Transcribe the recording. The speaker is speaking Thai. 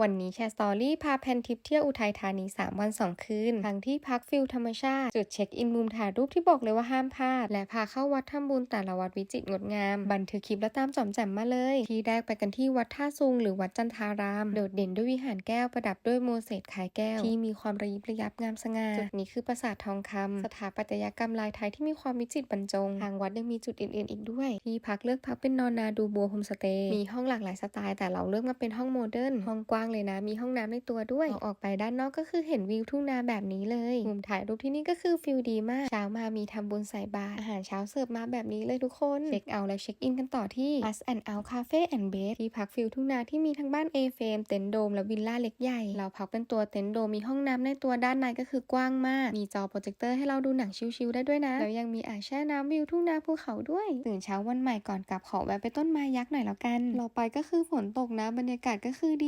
วันนี้แชร์สตอรี่พาแพนทริปเที่ยวอุทัยธานี 3 วัน 2 คืน ทั้งที่พักฟิลธรรมชาติ จุดเช็คอินมุมถ่ายรูปที่บอกเลยว่าห้ามพลาด และพาเข้าวัดทำบุญแต่ละวัดวิจิตรงดงาม บันทึกคลิปแล้วตามจอมแจ่มมาเลย ที่แรกไปกันที่วัดท่าซุงหรือวัดจันทาราม โดดเด่นด้วยวิหารแก้วประดับด้วยโมเสสขายแก้ว ที่มีความระยิบระยับงามสง่า จุดนี้คือปราสาททองคำสถาปัตยกรรมลายไทยที่มีความวิจิตรบรรจง ทางวัดยังมีจุดอื่นๆอีกด้วย ที่พักเลือกพักเป็นนอนนาดูบัวโฮมสเตย์ มีห้องหลากหลายสไตล์แต่เราเลือกมาเป็นห้องโมเดิร์น ห้องกว้างเลยนะ มีห้องน้ำในตัวด้วยออกไปด้านนอกก็คือเห็นวิวทุ่งนาแบบนี้เลยมุมถ่ายรูปที่นี่ก็คือฟิลดีมากเช้ามามีทำบุญใส่บาตรอาหารเช้าเสิร์ฟมาแบบนี้เลยทุกคนเช็คเอาท์และเช็คอินกันต่อที่ Us and Out Cafe and Bed ที่พักฟิลทุ่งนาที่มีทั้งบ้าน A เฟมเต็นท์โดมและวิลล่าเล็กใหญ่เราพักเป็นตัวเต็นท์โดมมีห้องน้ำในตัวด้านในก็คือกว้างมาก มีจอโปรเจคเตอร์ให้เราดูหนังชิลๆได้ด้วยนะ แล้วยังมีอ่างแช่น้ำวิวทุ่งนาภูเขาด้วย ตื่นเช้าวันใหม่ก่อนกลับขอแวะไปต้นไม้ยักษ์หน่อยแล้วกัน เราไปก็คือฝนตกนะบรรยากาศก็คือดี